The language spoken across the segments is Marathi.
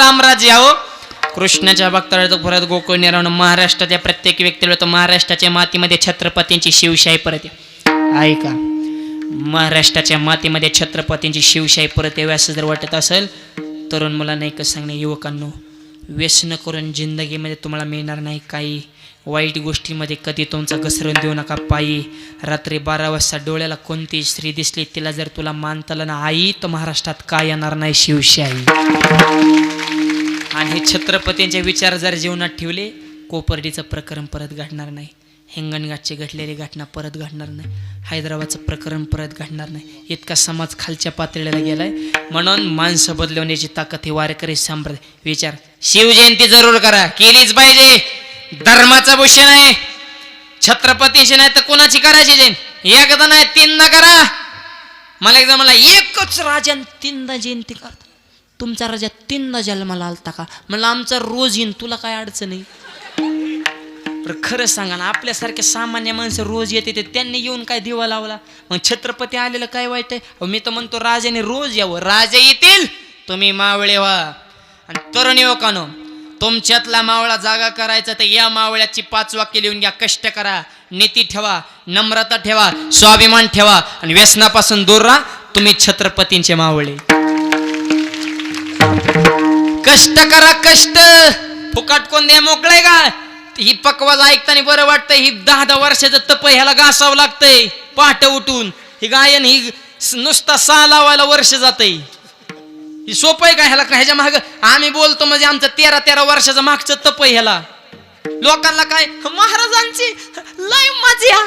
रामराज्य हो कृष्णाच्या भक्ताला परत गोकुळ निर्माण महाराष्ट्राच्या प्रत्येक व्यक्तीला तर महाराष्ट्राच्या मातीमध्ये छत्रपतींची शिवशाही परत आहे. ऐका. महाराष्ट्राच्या मातीमध्ये छत्रपतींची शिवशाही परत यावी असं जर वाटत असेल तरुण मुलांना एकच सांगणे युवकांनो व्यसन करून जिंदगीमध्ये तुम्हाला मिळणार नाही काही. वाईट गोष्टीमध्ये कधी तुमचा घसरून देऊ नका पायी. रात्री बारा वाजता डोळ्याला कोणती स्त्री दिसली तिला जर तुला मानताला ना आई तर महाराष्ट्रात काय येणार नाही शिवशाही. आणि हे छत्रपतींचे विचार जर जीवनात ठेवले कोपर्डीचं प्रकरण परत घडणार नाही. हिंगणघाटची घडलेली घटना परत घडणार नाही. हैदराबादचं प्रकरण परत घडणार नाही. इतका समाज खालच्या पातळीला गेलाय. म्हणून माणसं बदलवण्याची ताकद ही वारकरी संप्रदाय. विचार. शिवजयंती जरूर करा. केलीच पाहिजे. धर्माचा भूषण आहे. छत्रपतीची नाही तर कोणाची करायची जैन? एकदा नाही तीनदा करा. मला एकदा मला एकच राजन तीनदा जयंती करतो. तुमचा राजा तीनदा जन्माला आलता का? म्हणलं आमचा रोज येईन तुला काय अडचण नाही बरं खरं सांगा ना आपल्यासारखे सामान्य माणसं रोज येते ते त्यांनी येऊन काय दिवा लावला? मग छत्रपती आलेलं काय वाईट आहे? मी तर म्हणतो राजाने रोज यावं. राजा येतील तुम्ही मावळे व्हा. आणि तरुण युवकानो तुमच्यातला मावळा जागा करायचा तर या मावळ्याची पाच वाक्य लिहून घ्या. कष्ट करा नीती ठेवा नम्रता ठेवा स्वाभिमान ठेवा आणि व्यसनापासून दूर राहा. तुम्ही छत्रपतींचे मावळे. कष्ट करा कष्ट. फुकट कोण द्या मोकळे का ही पकवाज ऐकताना बरं वाटतंय ही दहा दहा वर्षाचं तप ह्याला घासावं लागतंय. पहाट उठून ही गायन ही नुसता सहा लावायला वर्ष जातंय. ही सोपं आहे का ह्याला? का ह्याच्या माग आम्ही बोलतो म्हणजे आमचं तेरा तेरा वर्षाचं मागचं तप आहे ह्याला. लोकांना काय महाराजांची लय मजा.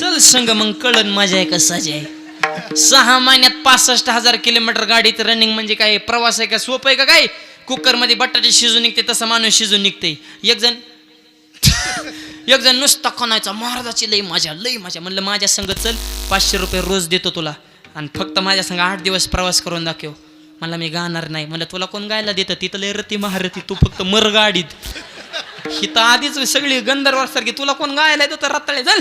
चल संग मग कळन मजा आहे का सजा आहे. सहा महिन्यात पासष्ट हजार किलोमीटर गाडीत रनिंग म्हणजे काय प्रवास आहे का सोपं आहे का काय? कुकरमध्ये बटाटे शिजून निघते तसं माणूस शिजून निघते. एक जण एक जण नुसता कोणाचा महाराजाची लई माझ्या लई मजा. म्हणलं माझ्या संग चल पाचशे रुपये रोज देतो तुला. आणि फक्त माझ्या संग आठ दिवस प्रवास करून दाखव. मला मी गाणार नाही. म्हणलं तुला कोण गायला देतं? तिथं लय रती महारती. तू फक्त मर गाडीत. तर आधीच सगळी गंधर्वासारखी तुला कोण गायला येतं तर रताळे चल.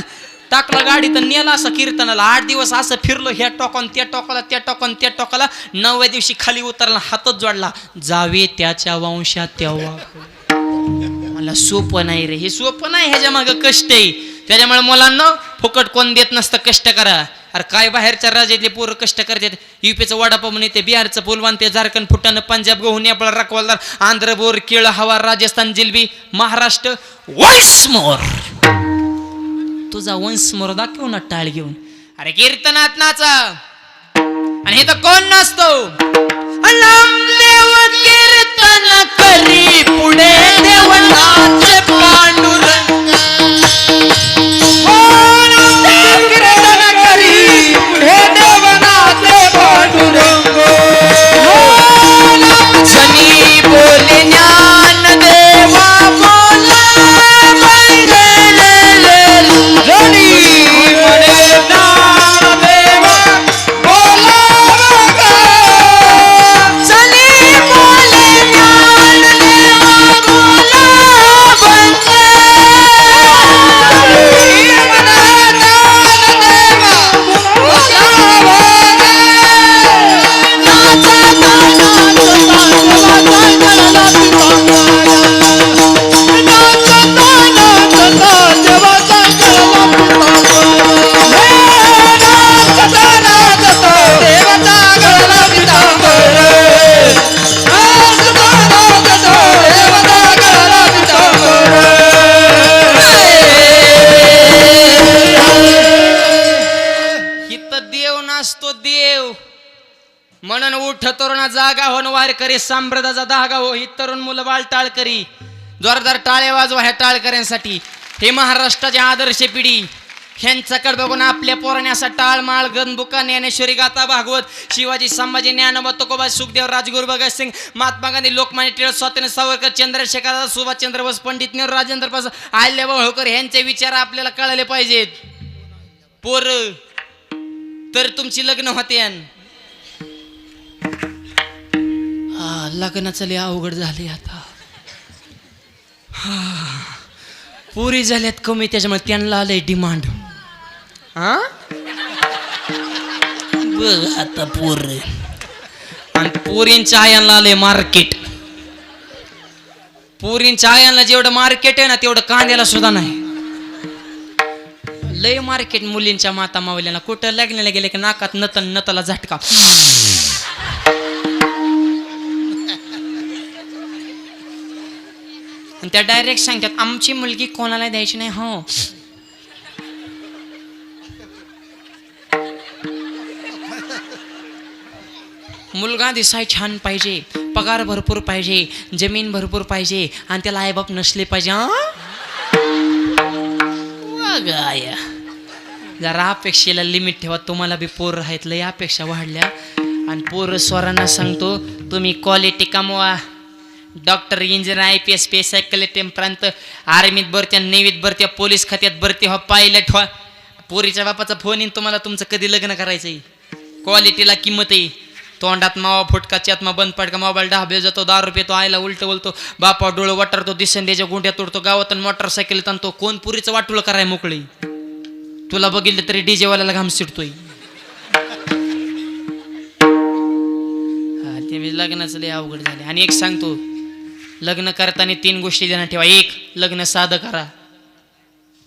टाकला गाडी तर नेला असं कीर्तनाला. आठ दिवस असं फिरलो ह्या टोकन त्या टोकाला त्या टोकन त्या टोकाला. नवव्या दिवशी खाली उतरला हातच जोडला. जावे त्याच्या वंशात तेव्हा. मला सोपं नाही रे. हे सोपं नाही ह्याच्या मागं कष्ट आहे. त्याच्यामुळे मुलांना फुकट कोण देत नसतं कष्ट करा. अरे काय बाहेरच्या राज्यातले पोरं कष्ट करतात? युपीचं वडापाव येते बिहारचं पुलवान ते झारखंड फुटाणं पंजाब गहू नेपाळ रखवालदार आंध्र बोर केळ हवा राजस्थान जिलबी महाराष्ट्र वन्स मोर. तुझा वंश मोर दाखव ना टाळ घेऊन. अरे कीर्तनात नाचा. आणि हे तर कोण नसतो कीर्तन करी पुढे देवनाथ पांडुरंग. तरुणा जागा होऊन वार करी सांप्रदाचा धागा हो ही तरुण मुलं बाळ टाळकरी. जोरदार टाळे वाजवा ह्या टाळकऱ्यांसाठी. हे महाराष्ट्राची आदर्श पिढी. ह्यांच्याकडे बघून आपल्या पोरण्याचा टाळमाळ टाळ माळ ज्ञानेश्वरी गाथा भागवत शिवाजी संभाजी ज्ञानोबा तुकोबा सुखदेव राजगुरू भगतसिंग महात्मा गांधी लोकमान्य टिळक स्वातंत्र्य सावरकर चंद्रशेखर सुभाषचंद्र बोस पंडित नेहरू राजेंद्र प्रसाद आल्या होळकर ह्यांचे विचार आपल्याला कळाले पाहिजेत. पोर तर तुमची लग्न होते लग्नाचं लय अवघड झाले आता. हा पुरी झाल्यात कमी त्याच्यामुळे त्यांना आलंय डिमांड हा? बघ आता पोर. आणि पोरींच्या आयांना आले मार्केट पोरींच्या आयांना जेवढं मार्केट आहे ना तेवढं कांद्याला सुद्धा नाही. लय मार्केट मुलींच्या माता मावल्यांना कुठं लग्नाला गेले की नाकात नतन नतला झटका. आणि त्या डायरेक्ट सांगतात आमची मुलगी कोणाला द्यायची नाही? हो. मुलगा दिसाय छान पाहिजे पगार भरपूर पाहिजे जमीन भरपूर पाहिजे आणि त्याला आईबाप नसले पाहिजे गाया. जरा अपेक्षेला लिमिट ठेवा तुम्हाला बी पोर आहेत लय अपेक्षा वाढल्या. आणि पोर स्वरांना सांगतो तुम्ही क्वालिटी कमवा. Doctor engineer I P S P S I कलेक्टरपर्यंत आर्मीत भरत्या नेव्हीत भरत्या पोलीस खात्यात भरती व्हा पायलट हो. पोरीच्या बापाचा फोन येईन तुम्हाला तुमचं कधी लग्न करायचंय? क्वालिटीला किंमत आहे. तोंडात मावा फुटका चेतमा बंद पडका मोबाईल डहाबे जातो दारू पितो आईला उलट बोलतो बापा डोळं वाटरतो दिसंद्याच्या गुंड्या तोडतो गावात मोटरसायकल आणतो कोण पुरीचं वाटुलं कराय मोकळी? तुला बघितलं तरी डी वाल्याला घाम सुटतोय हा ते मी लग्नाचं लय अवघड झाले आणि एक सांगतो लग्न करताना तीन गोष्टी ध्यानात ठेवा. एक लग्न साधं करा.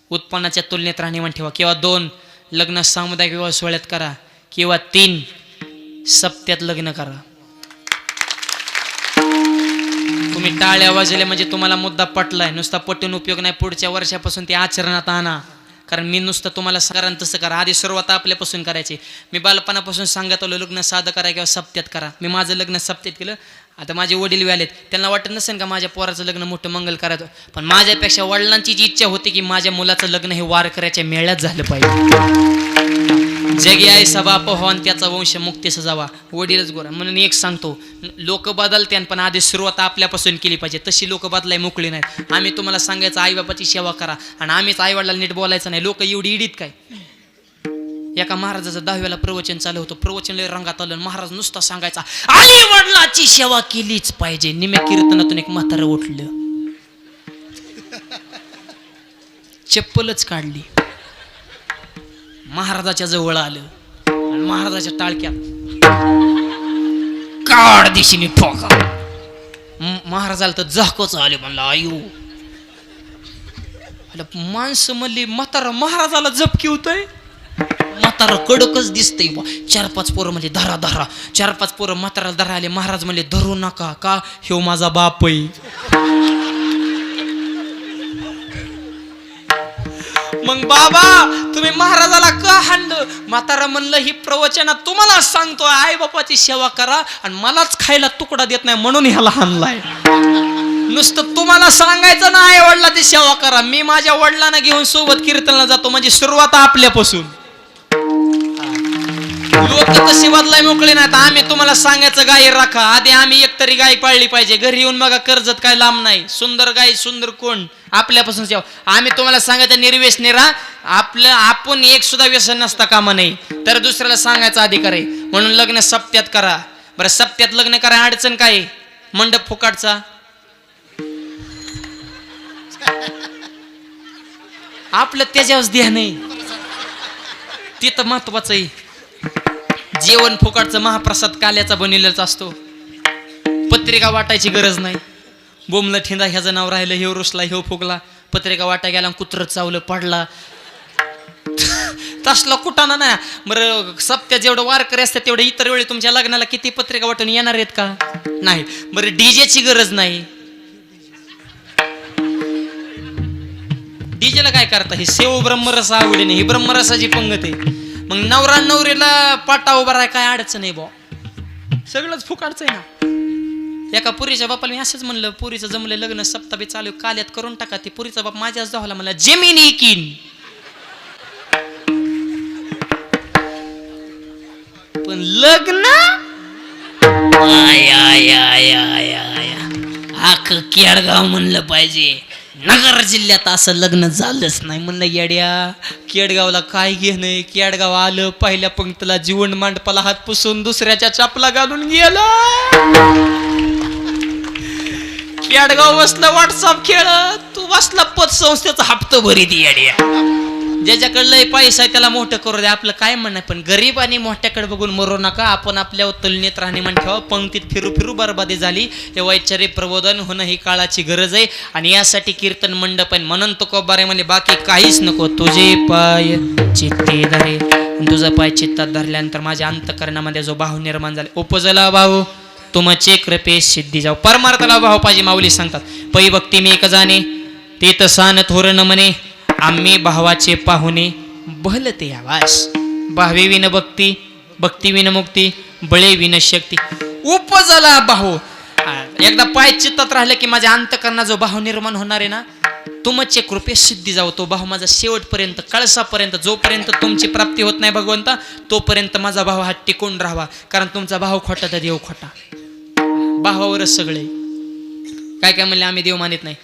उत्पन्नाच्या तुलनेत राहणीमान ठेवा. किंवा दोन लग्न सामुदायिक विवाह सोहळ्यात करा. किंवा तीन सप्त्यात लग्न करा. तुम्ही टाळ्या वाजले म्हणजे तुम्हाला मुद्दा पटलाय. नुसता पटून उपयोग नाही. पुढच्या वर्षापासून ते आचरणात आणा. कारण मी नुसतं तुम्हाला कारण तसं करा. आधी सुरुवात आपल्यापासून करायची. मी बालपणापासून सांगत आलो लग्न साधं करा किंवा सप्त्यात करा. मी माझं लग्न सप्त्यात केलं. आता माझे वडील आलेत. त्यांना वाटत नसेल का माझ्या पोराचं लग्न मोठं मंगल करायचं? पण माझ्यापेक्षा वडिलांची जी इच्छा होती की माझ्या मुलाचं लग्न हे वार करायच्या मेळ्यात झालं पाहिजे. जगी आई सभा पहवान त्याचा वंश मुक्ती जावा वडीलच गोरा. म्हणून एक सांगतो लोक बदलते पण आधी सुरुवात आपल्यापासून केली पाहिजे. तशी लोक बदलाय मोकळी नाहीत. आम्ही तुम्हाला सांगायचं आई बाबाची सेवा करा. आणि आम्हीच आईवडिला नीट बोलायचं नाही. लोक एवढी इडीत काय? एका महाराजाचं दहाव्याला प्रवचन चालू होतं. प्रवचन लय रंगात आलं. महाराज नुसता सांगायचा आई वडिलाची सेवा केलीच पाहिजे. निम्या कीर्तनातून एक म्हातारं उठलं. चप्पलच काढली. महाराजाच्या जवळ आलं. आणि महाराजाच्या टाळक्यात काळ दिशेने ठोका. महाराजाला तर झाकोच आले म्हणलं आयु. माणसं म्हणली म्हातारा महाराजाला झपकी होतय म्हातारा कडकच दिसतंय बुवा. चार पाच पोरं म्हणजे धरा धरा. चार पाच पोरं म्हाताराला धरा आले महाराज म्हणले धरू नका का? ह्यो माझा बाप आहे मग बाबा तुम्ही महाराजाला का हाणलं? म्हातारा म्हणलं ही प्रवचनात तुम्हाला सांगतो आई बापाची सेवा करा आणि मलाच खायला तुकडा देत नाही म्हणून ह्याला हाणलाय. नुसतं तुम्हाला सांगायचं ना आई वडिलाची सेवा करा. मी माझ्या वडिलांना घेऊन सोबत कीर्तनला जातो म्हणजे सुरुवात आपल्यापासून. तशी बदलाय मोकळे नाहीत. आम्ही तुम्हाला सांगायचं गाय राखा. आधी आम्ही एकतरी गाय पाळली पाहिजे. घरी येऊन बघा कर्जत काय लांब नाही. सुंदर गाय सुंदर कोण? आपल्यापासून सेवा आम्ही तुम्हाला सांगायचं निर्वेश राहा आपलं आपण एक सुद्धा व्यसन नसता कामा नाही तर दुसऱ्याला सांगायचा अधिकार आहे. म्हणून लग्न सप्त्यात करा. बरं सप्त्यात लग्न करा अडचण काय मंडप फुकाटचा. आपलं त्याच्यावर ध्यान आहे. तिथं महत्वाचं आहे. जेवण फुकाटचं महाप्रसाद काल्याचा बनलेलाच असतो. पत्रिका वाटायची गरज नाही. बोमलं ठिंदा ह्याचं नाव राहिलं हे रुसला हे फुकला पत्रिका वाटा गेला कुत्र चावलं पडला. तसला कुटाना नाही बरं सप्त्या जेवढं वारकरी असतात तेवढं इतर वेळी तुमच्या लग्नाला किती पत्रिका वाटून येणार आहेत का? नाही. बरं डीजेची गरज नाही. डीजेला काय करता? हे सेव ब्रह्मरस आवडीने नाही ही ब्रह्मरसाची पंगत आहे. मग नवरा नवरीला पाटा उभा राहाय काय अडचण नाही बा सगळंच फुकाडचं आहे ना. एका पुरीच्या बापाला मी असंच म्हणलं पुरीचं जमलं लग्न सप्ताबी चालू काल्यात करून टाका. ती पुरीचा बाप माझ्याच धावला म्हणला जमीन एकीन पण लग्न? आय आय आय आय आय. आख केडगाव म्हणलं पाहिजे. नगर जिल्ह्यात असं लग्न झालंच नाही. म्हणलं येड्या केडगावला काय घेणं केडगाव आलं पहिल्या पंक्तीला जीवन मांडपाला हात पुसून दुसऱ्याच्या चपला घालून गेलं. केडगाव बसलं व्हॉट्सअप खेळ तू बसला पतसंस्थेचा हप्ता भरीत येड्या. ज्याच्याकडे लय पैसा आहे त्याला मोठं करू द्या आपलं काय म्हणणं पण गरीब आणि मोठ्याकडे बघून मरू नका. आपण आपल्या तुलनेत राहणीमान ठेवा. पंक्तीत फिरू फिरू बरबादी झाली. हे वैचारिक प्रबोधन होणं ही काळाची गरज आहे. आणि यासाठी कीर्तन मंडप आहे. म्हणून तो कोबारे म्हणजे बाकी काहीच नको. तुझे पाय चित्ते धरे. तुझं तुझा पाय चित्तात धरल्यानंतर माझ्या अंतकरणामध्ये जो भाव निर्माण झाला उपजला भाऊ तुमचे कृपे सिद्धी जाऊ. परमार्थाला भाव पाहिजे माऊली सांगतात पै भक्ती मी एक जाणे ते तसान थोरण म्हणे आम्ही भावाचे पाहुणे बहलते आवास भावे विन भक्ती भक्ती विन मुक्ती बळे विन शक्ती उपजला भाऊ. एकदा पाय चित्तात राहिलं की माझ्या अंतकरणा जो भाव निर्माण होणार आहे ना तुमचे कृपे सिद्धी जाऊ तो भाव माझा शेवटपर्यंत कळसापर्यंत जोपर्यंत तुमची प्राप्ती होत नाही भगवंता तोपर्यंत माझा भाव हा टिकून राहावा. कारण तुमचा भाव खोटा तर देव खोटा. भावावरच सगळे. काय काय म्हणले? आम्ही देव मानित नाही.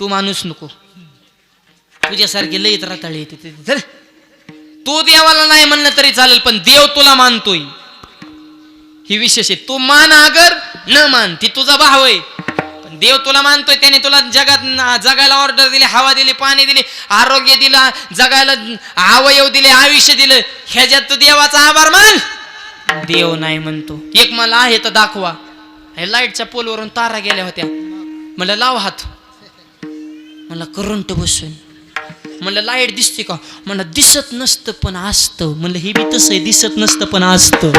तू माणूस नको. तुझ्यासारखी लईत रताळी येते चल. तू देवाला नाही म्हणलं तरी चालेल पण देव तुला मानतोय. ही विशेष आहे. तू मान आगर न मान ती तुझा भाव आहे. पण देव तुला मानतोय त्याने तुला जगात जगायला ऑर्डर दिली हवा दिली पाणी दिली आरोग्य दिला जगायला अवयव दिले आयुष्य दिलं. ह्याच्यात तू देवाचा आभार मान. देव नाही म्हणतो. एक मला आहे तर दाखवा. हे लाईटच्या पोलवरून तारा गेल्या होत्या. मला लाव हात. मला करंट बसून. म्हणलं लाइट दिसते का? म्हणलं दिसत नसतं पण असतं. म्हणलं हे बी तसं आहे दिसत नसतं पण असतं.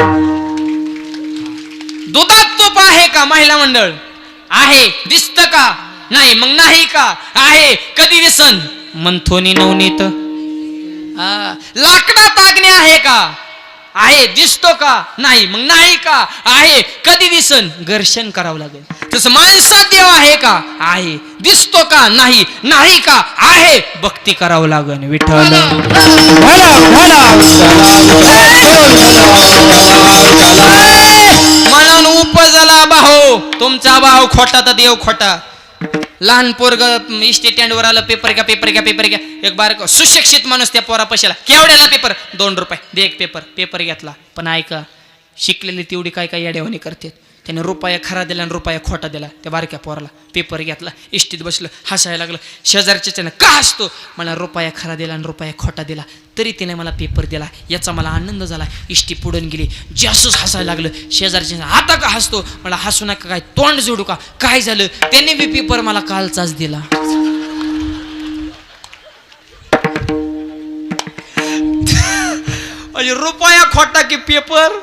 दुधात तूप आहे का महिला मंडळ? आहे. दिसत का? नाही. मग नाही का? आहे. कधी दिसन? मंथोनी नवनीत. लाकडात आग्ने आहे का? आहे दिसतो का? नाही. मग नाही का? आहे. कधी दिसन? घर्षण करावं लागेल. तसं माणसात देव आहे का? आहे. दिसतो का? नाही. नाही का? आहे. भक्ती करावं लागेल. विठ्ठल. म्हणून उपजला भाऊ. तुमचा भाऊ खोटा तर देव खोटा. लहान पोरग स्टेट वर आलं पेपर घ्या पेपर घ्या पेपर घ्या. एक बार सुशिक्षित माणूस त्या पोरा पैशाला केवढ्याला पेपर दोन रुपये. दे एक पेपर पेपर घेतला. पण ऐका शिकलेली तेवढी काय काय येड्यावानी करतात? त्याने रुपया खरा दिला आणि रुपया खोटा दिला. त्या बारक्या पोराला पेपर घेतला इष्टीत बसलं हसायला लागलं. शेजारच्या त्यानं का हसतो? मला रुपया खरा दिला आणि रुपया खोटा दिला. तरी तिने मला पेपर दिला. याचा मला आनंद झाला. इष्टी पुढून गेली. जास्तच हसायला लागलं. शेजारच्या आता का हसतो? मला हसू नका काय तोंड जोडू का? काय झालं? त्याने बी पेपर मला कालचाच दिला. म्हणजे रुपया खोटा की पेपर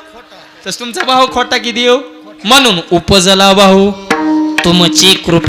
तस तुमचा भाऊ खोटा की देव? म्हणून उपजला भाऊ तुमची कृपा